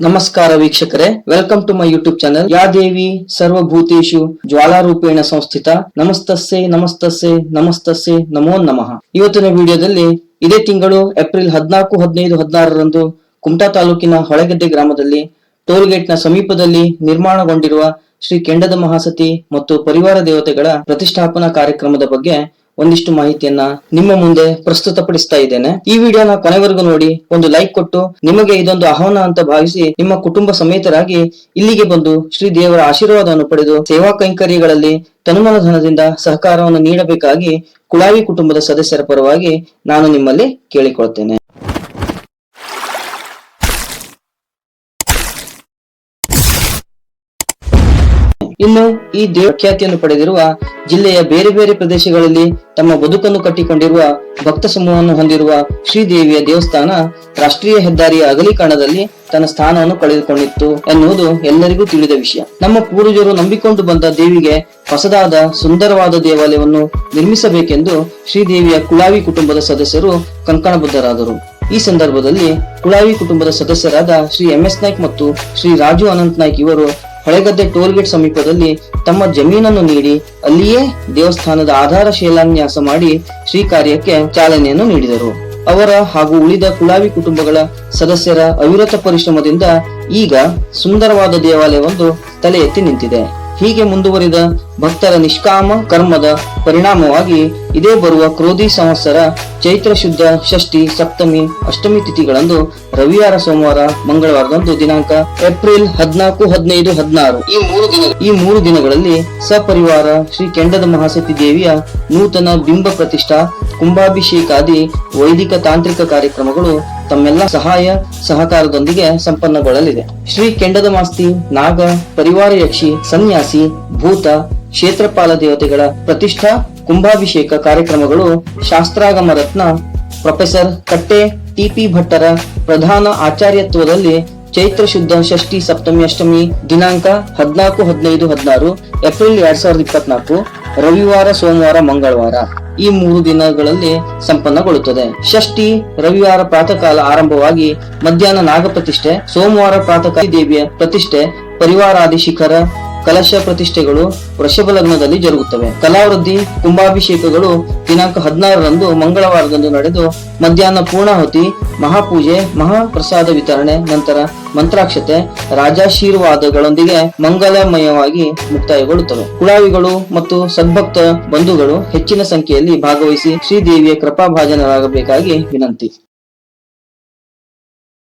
ನಮಸ್ಕಾರ ವೀಕ್ಷಕರೇ. Welcome to my YouTube channel ಯಾ ದೇವಿ ಸರ್ವಭೂತೇಶು ಜ್ವಾಲಾರೂಪೇಣ ಸಂಸ್ಥಿತ. ನಮಸ್ತಸ್ಸೆ ನಮಸ್ತಸ್ಸೆ ನಮಸ್ತಸ್ಸೆ, ನಮೋ ನಮಃ. ಇವತ್ತಿನ ವಿಡಿಯೋದಲ್ಲಿ ಇದೇ ತಿಂಗಳು ಏಪ್ರಿಲ್ ಹದಿನಾಲ್ಕು, ಹದಿನೈದು, ಹದಿನಾರರಂದು ಕುಮಟಾ ತಾಲೂಕಿನ ಹೊಳೆಗದ್ದೆ ಗ್ರಾಮದಲ್ಲಿ ಟೋಲ್ ಗೇಟ್ನ ಸಮೀಪದಲ್ಲಿ ನಿರ್ಮಾಣಗೊಂಡಿರುವ ಶ್ರೀ ಕೆಂಡದ ಮಹಾಸತಿ ಮತ್ತು ಪರಿವಾರ ದೇವತೆಗಳ ಪ್ರತಿಷ್ಠಾಪನಾ ಕಾರ್ಯಕ್ರಮದ ಬಗ್ಗೆ ಒಂದಿಷ್ಟು ಮಾಹಿತಿಯನ್ನ ನಿಮ್ಮ ಮುಂದೆ ಪ್ರಸ್ತುತಪಡಿಸ್ತಾ ಇದ್ದೇನೆ. ಈ ವಿಡಿಯೋನ ಕೊನೆವರೆಗೂ ನೋಡಿ, ಒಂದು ಲೈಕ್ ಕೊಟ್ಟು ನಿಮಗೆ ಇದೊಂದು ಆಹ್ವಾನ ಅಂತ ಭಾವಿಸಿ ನಿಮ್ಮ ಕುಟುಂಬ ಸಮೇತರಾಗಿ ಇಲ್ಲಿಗೆ ಬಂದು ಶ್ರೀ ದೇವರ ಆಶೀರ್ವಾದವನ್ನು ಪಡೆದು ಸೇವಾ ಕೈಂಕರ್ಯಗಳಲ್ಲಿ ತನುಮನ ಧನದಿಂದ ಸಹಕಾರವನ್ನು ನೀಡಬೇಕಾಗಿ ಕುಳಾವಿ ಕುಟುಂಬದ ಸದಸ್ಯರ ಪರವಾಗಿ ನಾನು ನಿಮ್ಮಲ್ಲಿ ಕೇಳಿಕೊಳ್ತೇನೆ ಇನ್ನು ಈ ದೇವಖ್ಯಾತಿಯನ್ನು ಪಡೆದಿರುವ ಜಿಲ್ಲೆಯ ಬೇರೆ ಬೇರೆ ಪ್ರದೇಶಗಳಲ್ಲಿ ತಮ್ಮ ಬದುಕನ್ನು ಕಟ್ಟಿಕೊಂಡಿರುವ ಭಕ್ತ ಸಮೂಹವನ್ನು ಹೊಂದಿರುವ ಶ್ರೀದೇವಿಯ ದೇವಸ್ಥಾನ ರಾಷ್ಟ್ರೀಯ ಹೆದ್ದಾರಿಯ ಅಗಲೀಕರಣದಲ್ಲಿ ತನ್ನ ಸ್ಥಾನವನ್ನು ಕಳೆದುಕೊಂಡಿತ್ತು ಎನ್ನುವುದು ಎಲ್ಲರಿಗೂ ತಿಳಿದ ವಿಷಯ. ನಮ್ಮ ಪೂರ್ವಜರು ನಂಬಿಕೊಂಡು ಬಂದ ದೇವಿಗೆ ಹೊಸದಾದ ಸುಂದರವಾದ ದೇವಾಲಯವನ್ನು ನಿರ್ಮಿಸಬೇಕೆಂದು ಶ್ರೀದೇವಿಯ ಕುಳಾವಿ ಕುಟುಂಬದ ಸದಸ್ಯರು ಕಂಕಣಬದ್ಧರಾದರು. ಈ ಸಂದರ್ಭದಲ್ಲಿ ಕುಳಾವಿ ಕುಟುಂಬದ ಸದಸ್ಯರಾದ ಶ್ರೀ ಎಂ ಎಸ್ ನಾಯ್ಕ್ ಮತ್ತು ಶ್ರೀ ರಾಜು ಅನಂತ್ ನಾಯ್ಕ್ ಇವರು ಹೊಳೆಗದ್ದೆ ಟೋಲ್ ಗೇಟ್ ಸಮೀಪದಲ್ಲಿ ತಮ್ಮ ಜಮೀನನ್ನು ನೀಡಿ ಅಲ್ಲಿಯೇ ದೇವಸ್ಥಾನದ ಆಧಾರ ಶಿಲಾನ್ಯಾಸ ಮಾಡಿ ಶ್ರೀ ಕಾರ್ಯಕ್ಕೆ ಚಾಲನೆಯನ್ನು ನೀಡಿದರು. ಅವರ ಹಾಗೂ ಉಳಿದ ಕುಳಾವಿ ಕುಟುಂಬಗಳ ಸದಸ್ಯರ ಅವಿರತ ಪರಿಶ್ರಮದಿಂದ ಈಗ ಸುಂದರವಾದ ದೇವಾಲಯವೊಂದು ತಲೆ ಎತ್ತಿ ನಿಂತಿದೆ. ಹೀಗೆ ಮುಂದುವರಿದ ಭಕ್ತರ ನಿಷ್ಕಾಮ ಕರ್ಮದ ಪರಿಣಾಮವಾಗಿ ಇದೇ ಬರುವ ಕ್ರೋಧಿ ಸಂವತ್ಸರ ಚೈತ್ರ ಶುದ್ಧ ಷಷ್ಠಿ ಸಪ್ತಮಿ ಅಷ್ಟಮಿ ತಿಥಿಗಳಂದು ರವಿವಾರ ಸೋಮವಾರ ಮಂಗಳವಾರದಂದು ದಿನಾಂಕ ಏಪ್ರಿಲ್ ಹದಿನಾಲ್ಕು ಹದಿನೈದು ಹದಿನಾರು. ಈ ಮೂರು ದಿನ ಈ ಮೂರು ದಿನಗಳಲ್ಲಿ ಸಪರಿವಾರ ಶ್ರೀ ಕೆಂಡದ ಮಹಾಸತಿ ದೇವಿಯ ನೂತನ ಬಿಂಬ ಪ್ರತಿಷ್ಠಾ ಕುಂಭಾಭಿಷೇಕಾದಿ ವೈದಿಕ ತಾಂತ್ರಿಕ ಕಾರ್ಯಕ್ರಮಗಳು ತಮ್ಮೆಲ್ಲ ಸಹಾಯ ಸಹಕಾರದೊಂದಿಗೆ ಸಂಪನ್ನಗೊಳ್ಳಲಿದೆ. ಶ್ರೀ ಕೆಂಡದ ಮಾಸ್ತಿ ನಾಗ ಪರಿವಾರ ಯಕ್ಷಿ ಸನ್ಯಾಸಿ ಭೂತ ಕ್ಷೇತ್ರಪಾಲ ದೇವತೆಗಳ ಪ್ರತಿಷ್ಠಾ ಕುಂಭಾಭಿಷೇಕ ಕಾರ್ಯಕ್ರಮಗಳು ಶಾಸ್ತ್ರಾಗಮ ರತ್ನ ಪ್ರೊಫೆಸರ್ ಕಟ್ಟೆ ಟಿಪಿ ಭಟ್ಟರ ಪ್ರಧಾನ ಆಚಾರ್ಯತ್ವದಲ್ಲಿ ಚೈತ್ರ ಶುದ್ಧ ಷಷ್ಠಿ ಸಪ್ತಮಿ ಅಷ್ಟಮಿ ದಿನಾಂಕ ಹದಿನಾಲ್ಕು, ಹದಿನೈದು, ಹದಿನಾರು, ಏಪ್ರಿಲ್ ಎರಡ್ ಸಾವಿರದ ಇಪ್ಪತ್ನಾಲ್ಕು, ರವಿವಾರ, ಸೋಮವಾರ, ಮಂಗಳವಾರ. ಈ ಮೂರು ದಿನಗಳಲ್ಲಿ ಸಂಪನ್ನಗೊಳ್ಳುತ್ತದೆ. ಷಷ್ಠಿ ರವಿವಾರ ಪ್ರಾತಃ ಕಾಲ ಆರಂಭವಾಗಿ ಮಧ್ಯಾಹ್ನ ನಾಗ ಪ್ರತಿಷ್ಠೆ ಸೋಮವಾರ ಪ್ರಾತಃ ದೇವಿಯ ಪ್ರತಿಷ್ಠೆ, ಪರಿವಾರಾದಿ ಶಿಖರ ಕಲಶ ಪ್ರತಿಷ್ಠೆಗಳು ವೃಷಭ ಲಗ್ನದಲ್ಲಿ ಜರುಗುತ್ತವೆ. ಕಲಾವೃದ್ಧಿ ಕುಂಭಾಭಿಷೇಕಗಳು ದಿನಾಂಕ ಹದಿನಾರರಂದು ಮಂಗಳವಾರದಂದು ನಡೆದು ಮಧ್ಯಾಹ್ನ ಪೂರ್ಣಾಹುತಿ, ಮಹಾಪೂಜೆ, ಮಹಾಪ್ರಸಾದ ವಿತರಣೆ, ನಂತರ ಮಂತ್ರಾಕ್ಷತೆ, ರಾಜಾಶೀರ್ವಾದಗಳೊಂದಿಗೆ ಮಂಗಲಮಯವಾಗಿ ಮುಕ್ತಾಯಗೊಳ್ಳುತ್ತವೆ. ಕುಳಾವಿಗಳು ಮತ್ತು ಸದ್ಭಕ್ತ ಬಂಧುಗಳು ಹೆಚ್ಚಿನ ಸಂಖ್ಯೆಯಲ್ಲಿ ಭಾಗವಹಿಸಿ ಶ್ರೀದೇವಿಯ ಕೃಪಾಭಾಜನರಾಗಬೇಕಾಗಿ ವಿನಂತಿ.